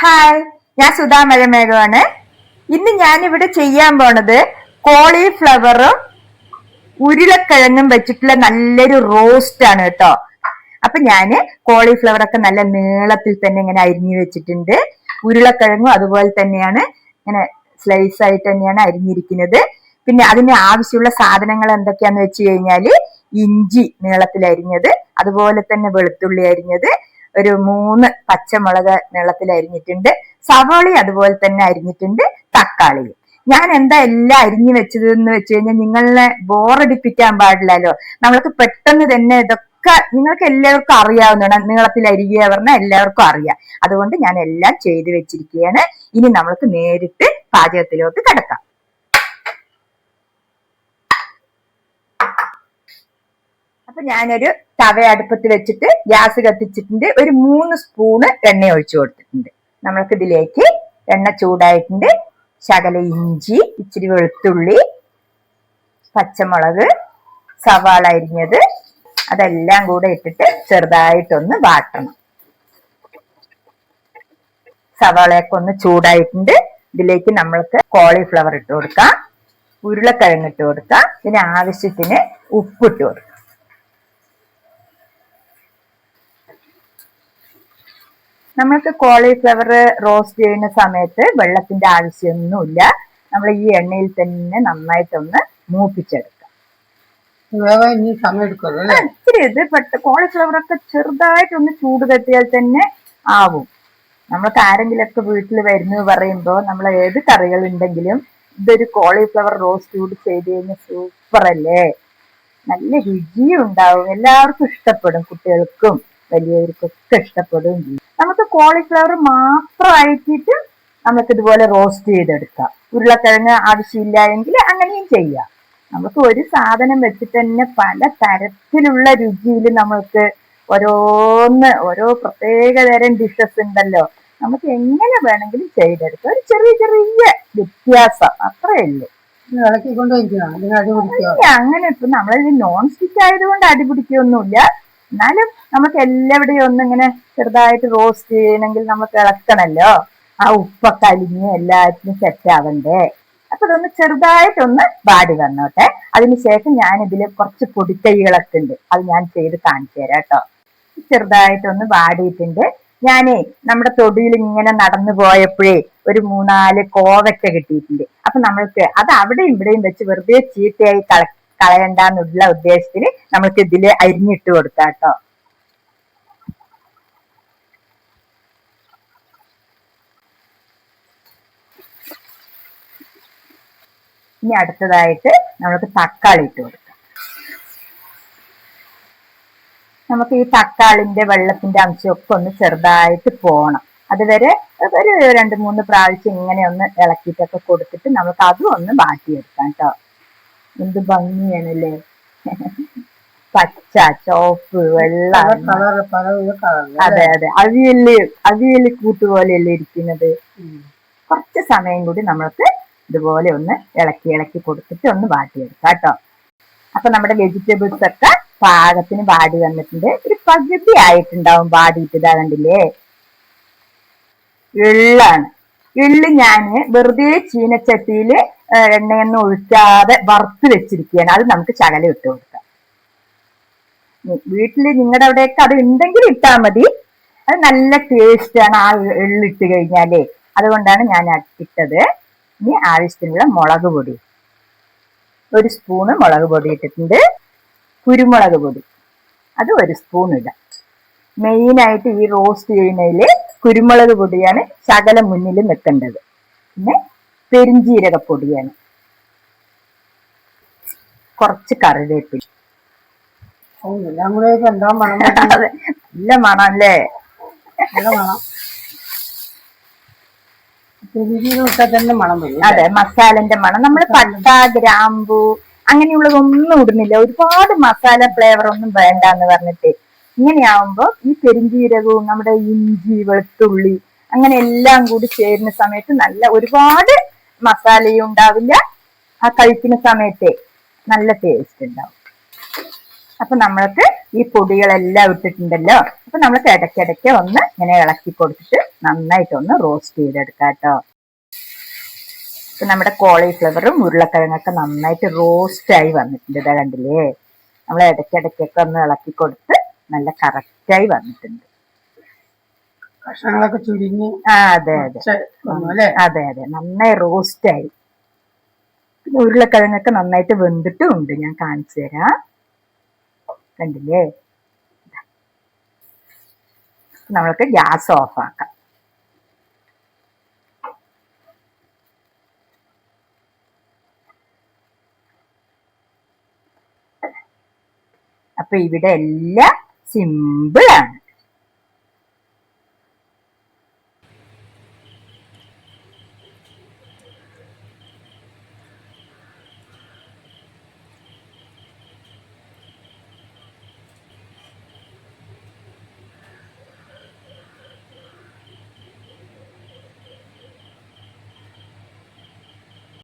Hi ഞാൻ സുധാ മഴമേഘമാണ് ഇന്ന് ഞാനിവിടെ ചെയ്യാൻ പോണത് കോളിഫ്ലവറും ഉരുളക്കിഴങ്ങും വെച്ചിട്ടുള്ള നല്ലൊരു റോസ്റ്റ് ആണ് കേട്ടോ. അപ്പൊ ഞാൻ കോളിഫ്ലവർ ഒക്കെ നല്ല നീളത്തിൽ തന്നെ ഇങ്ങനെ അരിഞ്ഞു വെച്ചിട്ടുണ്ട്. ഉരുളക്കിഴങ്ങും അതുപോലെ തന്നെയാണ് ഇങ്ങനെ സ്ലൈസ് ആയിട്ട് തന്നെയാണ് അരിഞ്ഞിരിക്കുന്നത്. പിന്നെ അതിന് ആവശ്യമുള്ള സാധനങ്ങൾ എന്തൊക്കെയാന്ന് വെച്ച് കഴിഞ്ഞാൽ ഇഞ്ചി നീളത്തിൽ അരിഞ്ഞത് അതുപോലെ തന്നെ വെളുത്തുള്ളി അരിഞ്ഞത് ഒരു മൂന്ന് പച്ചമുളക് നീളത്തിൽ അരിഞ്ഞിട്ടുണ്ട്. സവാളി അതുപോലെ തന്നെ അരിഞ്ഞിട്ടുണ്ട്. തക്കാളിയും. ഞാൻ എന്താ എല്ലാം അരിഞ്ഞു വെച്ചത് എന്ന് വെച്ച് കഴിഞ്ഞാൽ നിങ്ങളെ ബോറടിപ്പിക്കാൻ പാടില്ലല്ലോ. നമ്മൾക്ക് പെട്ടെന്ന് തന്നെ ഇതൊക്കെ നിങ്ങൾക്ക് എല്ലാവർക്കും അറിയാവുന്നതാണ്. നീളത്തിൽ അരികെ പറഞ്ഞാൽ എല്ലാവർക്കും അറിയാം. അതുകൊണ്ട് ഞാൻ എല്ലാം ചെയ്തു വെച്ചിരിക്കുകയാണ്. ഇനി നമ്മൾക്ക് നേരിട്ട് പാചകത്തിലോട്ട് കിടക്കാം. അപ്പൊ ഞാനൊരു തവ അടുപ്പത്ത് വെച്ചിട്ട് ഗ്യാസ് കത്തിച്ചിട്ടുണ്ട്. ഒരു മൂന്ന് സ്പൂണ് എണ്ണ ഒഴിച്ചു കൊടുത്തിട്ടുണ്ട്. നമ്മൾക്ക് ഇതിലേക്ക് എണ്ണ ചൂടായിട്ടുണ്ട്. ശകല ഇഞ്ചി ഇച്ചിരി വെളുത്തുള്ളി പച്ചമുളക് സവാള അരിഞ്ഞത് അതെല്ലാം കൂടെ ഇട്ടിട്ട് ചെറുതായിട്ടൊന്ന് വാട്ടണം. സവാളയൊക്കെ ഒന്ന് ചൂടായിട്ടുണ്ട്. ഇതിലേക്ക് നമ്മൾക്ക് കോളിഫ്ലവർ ഇട്ട് കൊടുക്കാം. ഉരുളക്കിഴങ്ങ് ഇട്ട് കൊടുക്കാം. ഇതിന് ആവശ്യത്തിന് ഉപ്പിട്ട് കൊടുക്കാം. നമ്മൾക്ക് കോളിഫ്ലവർ റോസ്റ്റ് ചെയ്യുന്ന സമയത്ത് വെള്ളത്തിന്റെ ആവശ്യമൊന്നുമില്ല. നമ്മൾ ഈ എണ്ണയിൽ തന്നെ നന്നായിട്ടൊന്ന് മൂപ്പിച്ചെടുക്കാം. ഇത്തിരി ഇത് പെട്ട കോളിഫ്ലവർ ഒക്കെ ചെറുതായിട്ടൊന്ന് ചൂട് തട്ടിയാൽ തന്നെ ആവും. നമ്മൾക്ക് ആരെങ്കിലൊക്കെ വീട്ടിൽ വരുന്നു പറയുമ്പോൾ നമ്മൾ ഏത് കറികൾ ഉണ്ടെങ്കിലും ഇതൊരു കോളിഫ്ലവർ റോസ്റ്റ് കൂടി ചെയ്ത് കഴിഞ്ഞാൽ സൂപ്പർ അല്ലേ? നല്ല രുചിയും ഉണ്ടാവും എല്ലാവർക്കും ഇഷ്ടപ്പെടും കുട്ടികൾക്കും വലിയവർക്കൊക്കെ ഇഷ്ടപ്പെടും. ചെയ്യും നമുക്ക് കോളിഫ്ലവർ മാത്രമായിട്ട് നമുക്ക് ഇതുപോലെ റോസ്റ്റ് ചെയ്തെടുക്കാം. ഉരുളക്കിഴങ്ങ് ആവശ്യമില്ല എങ്കിൽ അങ്ങനെയും ചെയ്യാം. നമുക്ക് ഒരു സാധനം വെച്ചിട്ട് തന്നെ പല തരത്തിലുള്ള രുചിയിൽ നമുക്ക് ഓരോന്ന് ഓരോ പ്രത്യേക തരം ഡിഷസ് ഉണ്ടല്ലോ. നമുക്ക് എങ്ങനെ വേണമെങ്കിലും ചെയ്തെടുക്കാം. ഒരു ചെറിയ ചെറിയ വ്യത്യാസം. അത്രേ ഉള്ളൂ. അങ്ങനെ ഇപ്പൊ നമ്മളിത് നോൺ സ്റ്റിക്ക് ആയതുകൊണ്ട് അടി പിടിക്കുകയൊന്നുമില്ല എന്നാലും നമുക്ക് എല്ലാവിടെയും ഒന്നിങ്ങനെ ചെറുതായിട്ട് റോസ്റ്റ് ചെയ്യണമെങ്കിൽ നമുക്ക് ഇളക്കണല്ലോ. ആ ഉപ്പൊക്കെ അലിഞ്ഞ് എല്ലാറ്റിനും സെറ്റ് ആവണ്ടേ. അപ്പൊ ഇതൊന്ന് ചെറുതായിട്ടൊന്ന് വാടി വന്നോട്ടെ. അതിനുശേഷം ഞാൻ ഇതിൽ കുറച്ച് പൊടിക്കൈകളൊക്കെ ഉണ്ട്. അത് ഞാൻ ചെയ്ത് കാണിച്ചു തരാം കേട്ടോ. ചെറുതായിട്ടൊന്ന് വാടിയിട്ടുണ്ട്. ഞാനേ നമ്മുടെ തൊടിയിൽ ഇങ്ങനെ നടന്നു പോയപ്പോഴേ ഒരു മൂന്നാൽ കോവയ്ക്ക കിട്ടിയിട്ടുണ്ട്. അപ്പൊ നമ്മൾക്ക് അത് അവിടെയും ഇവിടെയും വെച്ച് വെറുതെ ചീത്തയായി കള കളയണ്ടെന്നുള്ള ഉദ്ദേശത്തിൽ നമുക്ക് ഇതിൽ അരിഞ്ഞിട്ട് കൊടുക്കാം കേട്ടോ ഇനി അടുത്തതായിട്ട് നമുക്ക് തക്കാളി ഇട്ട് കൊടുക്കാം. നമുക്ക് ഈ തക്കാളിന്റെ വെള്ളത്തിന്റെ അംശമൊക്കെ ഒന്ന് ചെറുതായിട്ട് പോകണം അതുവരെ ഒരു രണ്ട് മൂന്ന് പ്രാവശ്യം ഇങ്ങനെ ഒന്ന് ഇളക്കിയിട്ടൊക്കെ കൊടുത്തിട്ട് നമുക്ക് അതും ഒന്ന് മാറ്റിയെടുക്കാം കേട്ടോ. എന്ത് ഭംഗിയാണല്ലേ? പച്ച ചോപ്പ് വെള്ള. അതെ അതെ. അവിയൽ അവിയൽ കൂട്ടുപോലെയല്ലേ ഇരിക്കുന്നത്? കുറച്ച് സമയം കൂടി നമ്മൾക്ക് ഇതുപോലെ ഒന്ന് ഇളക്കി ഇളക്കി കൊടുത്തിട്ട് ഒന്ന് വാട്ടിയെടുക്കാം കേട്ടോ. അപ്പൊ നമ്മുടെ വെജിറ്റബിൾസ് ഒക്കെ പാകത്തിന് വാടി വന്നിട്ടുണ്ട്. ഒരു പകുതി ആയിട്ടുണ്ടാവും വാടിയിട്ട് ഇതാ കണ്ടില്ലേ? എള്ളാണ് എള്ള് ഞാൻ വെറുതെ ചീനച്ചട്ടിയിൽ എണ്ണയൊന്നും ഒഴിക്കാതെ വറുത്ത് വെച്ചിരിക്കുകയാണ്. അത് നമുക്ക് ശകലം ഇട്ട് കൊടുക്കാം. വീട്ടിൽ നിങ്ങളുടെ അവിടെയൊക്കെ അത് ഉണ്ടെങ്കിൽ ഇട്ടാൽ മതി. അത് നല്ല ടേസ്റ്റാണ് ആ എള്ളിട്ട് കഴിഞ്ഞാലേ. അതുകൊണ്ടാണ് ഞാൻ ഇട്ടത്. ഇനി ആവശ്യത്തിനുള്ള മുളക് പൊടി. ഒരു സ്പൂണ് മുളക് പൊടി ഇട്ടിട്ടുണ്ട്. കുരുമുളക് പൊടി. അത് ഒരു സ്പൂൺ ഇടാം. മെയിനായിട്ട് ഈ റോസ്റ്റ് ചെയ്യുന്നതിൽ കുരുമുളക് പൊടിയാണ് ശകലം മുന്നിൽ നിൽക്കേണ്ടത്. പിന്നെ പെരിഞ്ജീരകപ്പൊടിയാണ് കുറച്ച് കറിവേപ്പില. എല്ലാം കൂടെ എന്താ മണം? അതെ നല്ല മണം അല്ലേ? നല്ല മണം ചെറിയ വിട്ടാൽ തന്നെ മണം വരും അതെ മസാലന്റെ മണം. നമ്മൾ പട്ട ഗ്രാമ്പു അങ്ങനെയുള്ളതൊന്നും ഇടുന്നില്ല. ഒരുപാട് മസാല ഫ്ലേവർ ഒന്നും വേണ്ട എന്ന് പറഞ്ഞിട്ട് ഇങ്ങനെയാവുമ്പോ ഈ പെരിഞ്ജീരകവും നമ്മുടെ ഇഞ്ചി വെളുത്തുള്ളി അങ്ങനെ എല്ലാം കൂടി ചേരുന്ന സമയത്ത് നല്ല ഒരുപാട് മസാലയും ഉണ്ടാവില്ല. ആ കഴിക്കുന്ന സമയത്തെ നല്ല ടേസ്റ്റ് ഉണ്ടാവും. അപ്പൊ നമ്മൾക്ക് ഈ പൊടികളെല്ലാം ഇട്ടിട്ടുണ്ടല്ലോ. അപ്പൊ നമ്മൾക്ക് ഇടയ്ക്കിടയ്ക്ക് ഒന്ന് ഇങ്ങനെ ഇളക്കി കൊടുത്തിട്ട് നന്നായിട്ടൊന്ന് റോസ്റ്റ് ചെയ്തെടുക്കാം കേട്ടോ. ഇപ്പൊ നമ്മുടെ കോളിഫ്ലവറും ഉരുളക്കിഴങ്ങൊക്കെ നന്നായിട്ട് റോസ്റ്റ് ആയി വന്നിട്ടുണ്ട് ഇതാ കണ്ടില്ലേ? നമ്മൾ ഇടയ്ക്കിടയ്ക്കൊക്കെ ഒന്ന് ഇളക്കി കൊടുത്ത് നല്ല കറക്റ്റായി വന്നിട്ടുണ്ട്. കഷ്ണങ്ങളൊക്കെ ചുരുങ്ങി ആ അതെ അതെ. അതെ അതെ. നന്നായി റോസ്റ്റ് ആയി. പിന്നെ ഉരുളക്കിഴങ്ങൊക്കെ നന്നായിട്ട് വെന്തിട്ടും ഉണ്ട്. ഞാൻ കാണിച്ചു തരാം. കണ്ടില്ലേ? നമ്മൾക്ക് ഗ്യാസ് ഓഫ് ആക്കാം അപ്പൊ ഇവിടെ എല്ലാം സിമ്പിൾ ആണ്